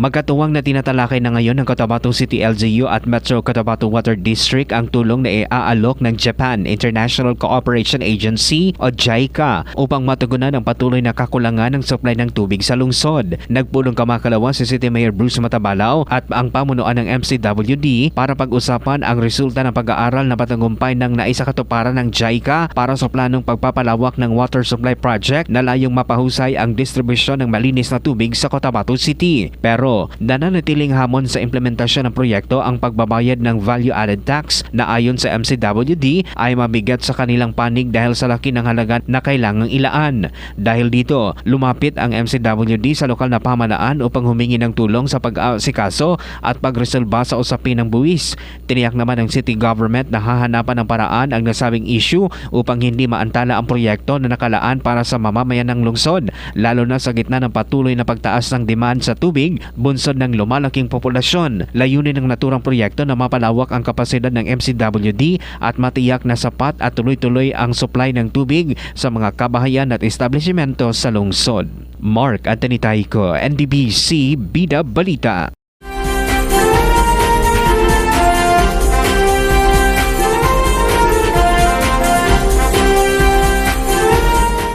Magkatuwang na tinatalakay na ngayon ng Cotabato City LGU at Metro Cotabato Water District ang tulong na iaalok ng Japan International Cooperation Agency o JICA upang matugunan ang patuloy na kakulangan ng supply ng tubig sa lungsod. Nagpulong kamakalawa si City Mayor Bruce Matabalao at ang pamunuan ng MCWD para pag-usapan ang resulta ng pag-aaral na patangumpay ng naisakatuparan ng JICA para sa planong pagpapalawak ng water supply project na layong mapahusay ang distribusyon ng malinis na tubig sa Cotabato City. Pero nananatiling hamon sa implementasyon ng proyekto ang pagbabayad ng value-added tax na ayon sa MCWD ay mabigat sa kanilang panig dahil sa laki ng halaga na kailangang ilaan. Dahil dito, lumapit ang MCWD sa lokal na pamalaan upang humingi ng tulong sa pag-asikaso at pagresolba sa usapin ng buwis. Tiniyak naman ng city government na hahanapan ng paraan ang nasabing issue upang hindi maantala ang proyekto na nakalaan para sa mamamayan ng lungsod, lalo na sa gitna ng patuloy na pagtaas ng demand sa tubig, bunsod ng lumalaking populasyon. Layunin ng naturang proyekto na mapalawak ang kapasidad ng MCWD at matiyak na sapat at tuloy-tuloy ang supply ng tubig sa mga kabahayan at establishmento sa lungsod. Mark Anthony Taico, NDBC Bida Balita.